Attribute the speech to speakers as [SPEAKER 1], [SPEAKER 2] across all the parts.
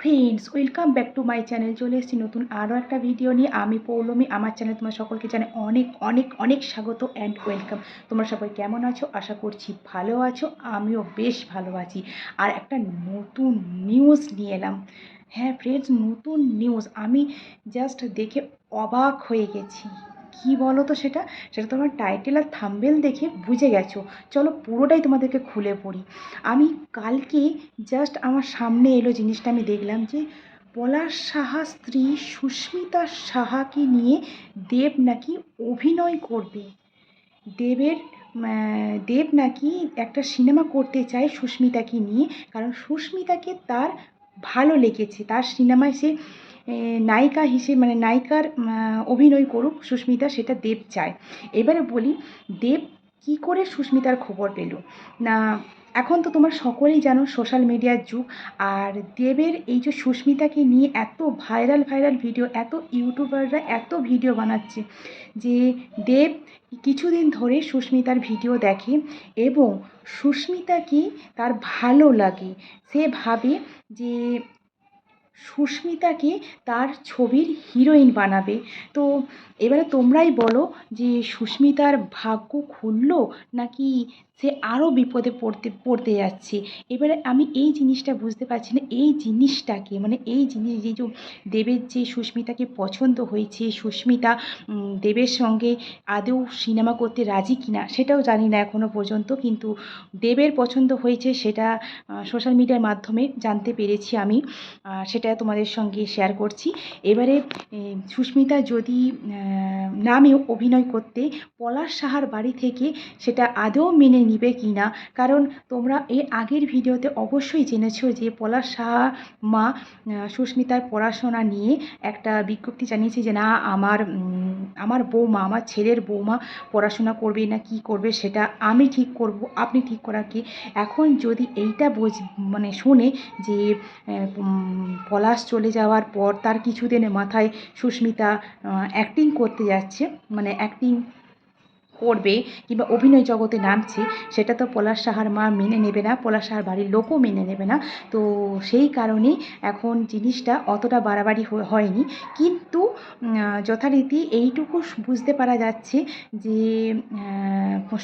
[SPEAKER 1] Friends, welcome back to my channel. চলে এসেছি নতুন আরও একটা ভিডিও নিয়ে। আমি পৌলমী, আমার চ্যানেল তোমার সকলকে জানে অনেক অনেক অনেক স্বাগত অ্যান্ড ওয়েলকাম তোমরা সবাই কেমন আছো? আশা করছি ভালো আছো, আমিও বেশ ভালো আছি। আর একটা নতুন নিউজ নিয়ে এলাম। হ্যাঁ ফ্রেন্ডস, নতুন নিউজ আমি জাস্ট দেখে অবাক হয়ে গেছি। কি বলো তো সেটা? সেটা তোমার টাইটেল আর থাম্বেল দেখে বুঝে গেছো। চলো পুরোটাই তোমাদেরকে খুলে পড়ি। আমি কালকে জাস্ট আমার সামনে এলো জিনিসটা, আমি দেখলাম যে পলাশ সাহা স্ত্রী সুস্মিতা সাহাকে নিয়ে দেব নাকি অভিনয় করবে। দেবের দেব নাকি একটা সিনেমা করতে চায় সুস্মিতাকে নিয়ে, কারণ সুস্মিতাকে তার ভালো লেগেছে। তার সিনেমায় সে নায়িকা হিসেবে মানে নায়িকার অভিনয় করুক সুস্মিতা, সেটা দেব চায়। এবারে বলি, দেব কি করে সুস্মিতার খবর পেল? না, এখন তো তোমরা সকলেই জানো সোশ্যাল মিডিয়ার যুগ, আর দেবের এই যে সুস্মিতাকে নিয়ে এত ভাইরাল ভাইরাল ভিডিও এত ইউটিউবাররা এত ভিডিও বানাচ্ছে যে দেব কিছুদিন ধরে সুস্মিতার ভিডিও দেখে এবং সুস্মিতাকে তার ভালো লাগে। সে ভাবে যে সুস্মিতাকে তার ছবির হিরোইন বানাবে। তো এবারে তোমরাই বলো যে সুস্মিতার ভাগ্য খুললো নাকি সে আরও বিপদে পড়তে পড়তে যাচ্ছে? এবারে আমি এই জিনিসটা বুঝতে পারছি না, এই জিনিসটাকে মানে এই জিনিস যে দেবের যে সুস্মিতাকে পছন্দ হয়েছে, সুস্মিতা দেবের সঙ্গে আদৌ সিনেমা করতে রাজি কিনা সেটাও জানি না এখনও পর্যন্ত, কিন্তু দেবের পছন্দ হয়েছে সেটা সোশ্যাল মিডিয়ার মাধ্যমে জানতে পেরেছি আমি। আর সেটা তোমাদের সঙ্গে শেয়ার করছি। এবারে সুস্মিতা যদি নামেও অভিনয় করতে পলাশ সাহার বাড়ি থেকে সেটা আদৌ মেনে নিবে কি না কারণ তোমরা এর আগের ভিডিওতে অবশ্যই জেনেছো যে পলাশ সাহা মা সুস্মিতার পড়াশোনা নিয়ে একটা বিজ্ঞপ্তি জানিয়েছে যে না, আমার আমার বৌমা, আমার ছেলের বৌমা পড়াশোনা করবে না, কি করবে সেটা আমি ঠিক করব, আপনি ঠিক করার কি এখন যদি এইটা বোঝ মানে শুনে যে পলাশ চলে যাওয়ার পর তার কিছুদিনের মাথায় সুস্মিতা অ্যাক্টিং করতে যাচ্ছে। মানে অ্যাক্টিং করবে কিংবা অভিনয় জগতে নামছে, সেটা তো পলাশ সাহার মা মেনে নেবে না, পলাশ সাহার বাড়ির লোকও মেনে নেবে না। তো সেই কারণে এখন জিনিসটা অতটা বাড়াবাড়ি হয়নি। কিন্তু যথারীতি এইটুকু বুঝতে পারা যাচ্ছে যে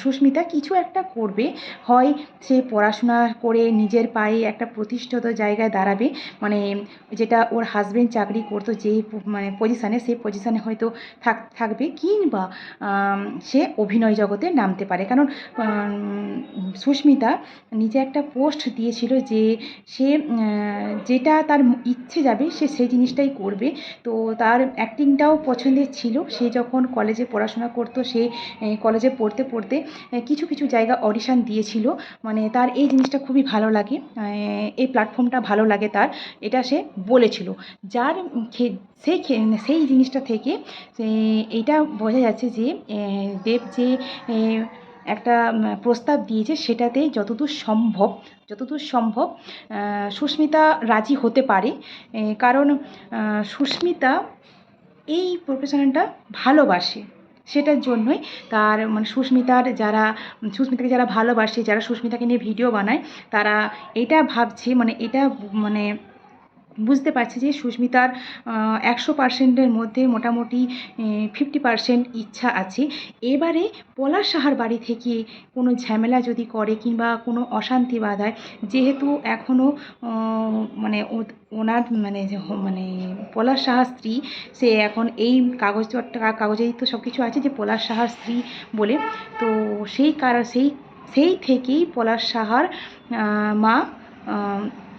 [SPEAKER 1] সুস্মিতা কিছু একটা করবে। হয় সে পড়াশোনা করে নিজের পায়ে একটা প্রতিষ্ঠিত জায়গায় দাঁড়াবে মানে যেটা ওর হাজবেন্ড চাকরি করতো যে মানে পজিশানে সেই পজিশানে হয়তো থাক, থাকবে, কিংবা সে অভিনয় জগতে নামতে পারে। কারণ সুস্মিতা নিজে একটা পোস্ট দিয়েছিল যে সে যেটা তার ইচ্ছে যাবে সে সেই জিনিসটাই করবে। তো তার অ্যাক্টিংটাও পছন্দের ছিল। সে যখন কলেজে পড়াশোনা করতো, সে কলেজে পড়তে পড়তে কিছু কিছু জায়গা অডিশান দিয়েছিল। মানে তার এই জিনিসটা খুবই ভালো লাগে। এই প্ল্যাটফর্মটা ভালো লাগে তার। এটা সে বলেছিল। যার সেই খে- সেই জিনিসটা থেকে এইটা বোঝা যাচ্ছে যে দেব যে একটা প্রস্তাব দিয়েছে সেটাতে যতদূর সম্ভব যতদূর সম্ভব সুস্মিতা রাজি হতে পারে। কারণ সুস্মিতা এই প্রফেশনটা ভালোবাসে। সেটার জন্যই তার মানে সুস্মিতার যারা, সুস্মিতাকে যারা ভালোবাসে, যারা সুস্মিতাকে নিয়ে ভিডিও বানায়, তারা এটা ভাবছে মানে এটা মানে বুঝতে পারছে যে সুস্মিতার একশো পার্সেন্টের মধ্যে মোটামুটি ফিফটি পার্সেন্ট ইচ্ছা আছে। এবারে পলাশ সাহার বাড়ি থেকে কোনো ঝামেলা যদি করে কিংবা কোনো অশান্তি বাধায়, যেহেতু এখনও মানে ওনার মানে মানে পলাশ সাহার স্ত্রী, সে এখন এই কাগজ কাগজেই তো সব কিছু আছে যে পলাশ সাহার স্ত্রী বলে, তো সেই কারণ সেই সেই থেকেই পলাশ সাহার মা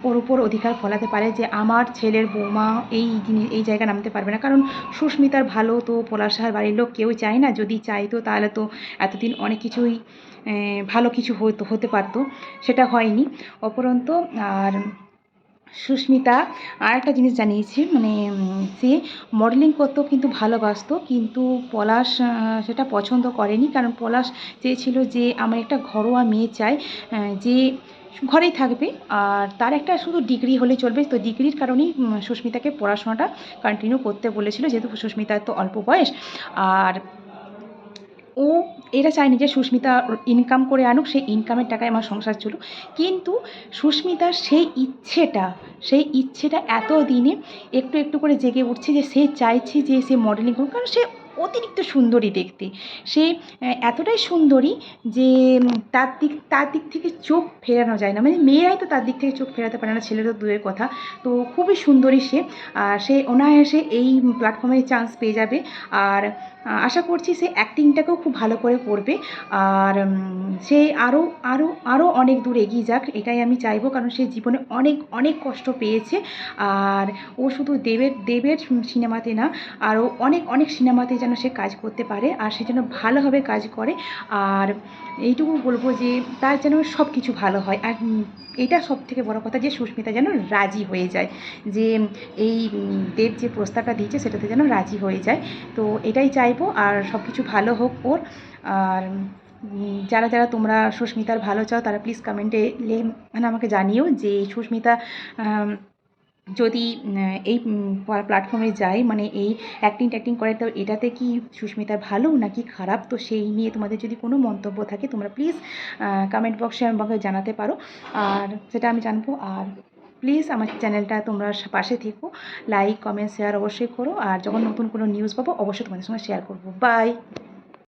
[SPEAKER 1] ওর উপর অধিকার ফলাতে পারে যে আমার ছেলের বৌমা এই জিনিস, এই জায়গায় নামতে পারবে না। কারণ সুস্মিতার ভালো তো পলাশ সাহার বাড়ির লোক কেউ চায় না। যদি চাইতো তাহলে তো এতদিন অনেক কিছুই ভালো কিছু হতো হতে পারতো। সেটা হয়নি। অপরন্ত আর সুস্মিতা আর একটা জিনিস জানিয়েছে মানে সে মডেলিং করতেও কিন্তু ভালোবাসতো, কিন্তু পলাশ সেটা পছন্দ করেনি। কারণ পলাশ চেয়েছিল যে আমার একটা ঘরোয়া মেয়ে চাই যে ঘরেই থাকবে। আর তার একটা শুধু ডিগ্রি হলে চলবে। তো ডিগ্রির কারণেই সুস্মিতাকে পড়াশোনাটা কন্টিনিউ করতে বলেছিল, যেহেতু সুস্মিতার তো অল্প বয়স। আর ও, এরা চায়নি যে সুস্মিতা ইনকাম করে আনুক, সেই ইনকামের টাকায় আমার সংসার চলুক। কিন্তু সুস্মিতার সেই ইচ্ছেটা সেই ইচ্ছেটা এত দিনে একটু একটু করে জেগে উঠছে যে সে চাইছে যে সে মডেলিং করুক। কারণ সে অতিরিক্ত সুন্দরী দেখতে। সে এতটাই সুন্দরী যে তার দিক তার দিক থেকে চোখ ফেরানো যায় না। মানে মেয়েরাই তো তার দিক থেকে চোখ ফেরাতে পারে না ছেলেরও দূরের কথা। তো খুবই সুন্দরী সে। আর সে অনায়াসে এই প্ল্যাটফর্মে চান্স পেয়ে যাবে। আর আশা করছি সে অ্যাক্টিংটাকেও খুব ভালো করে করবে। আর সে আরও আরও আরও অনেক দূর এগিয়ে যাক, এটাই আমি চাইব। কারণ সে জীবনে অনেক অনেক কষ্ট পেয়েছে। আর ও শুধু দেবের দেবের সিনেমাতে না আরও অনেক অনেক সিনেমাতে যেন সে কাজ করতে পারে আর সে যেন ভালোভাবে কাজ করে। আর এইটুকু বলব যে তার যেন সব কিছু ভালো হয়। আর এটা সব থেকে বড় কথা যে সুস্মিতা যেন রাজি হয়ে যায়। যে এই দেব যে প্রস্তাবটা দিয়েছে সেটাতে যেন রাজি হয়ে যায়। তো এটাই চাইব আর সব কিছু ভালো হোক ওর। আর যারা যারা তোমরা সুস্মিতার ভালো চাও তারা প্লিজ কমেন্টে লে মানে আমাকে জানিও যে সুস্মিতা যদি এই প্ল্যাটফর্মে যায় মানে এই অ্যাক্টিং ট্যাক্টিং করে, তো এটাতে কি সুস্মিতা ভালো নাকি খারাপ? তো সেই নিয়ে তোমাদের যদি কোনো মন্তব্য থাকে, তোমরা প্লিজ কমেন্ট বক্সে আমাকে জানাতে পারো। আর সেটা আমি জানব। আর প্লিজ আমার চ্যানেলটা তোমরা পাশে থেকো। লাইক কমেন্ট শেয়ার অবশ্যই করো। আর যখন নতুন কোনো নিউজ পাবো, অবশ্যই তোমাদের সঙ্গে শেয়ার করব। বাই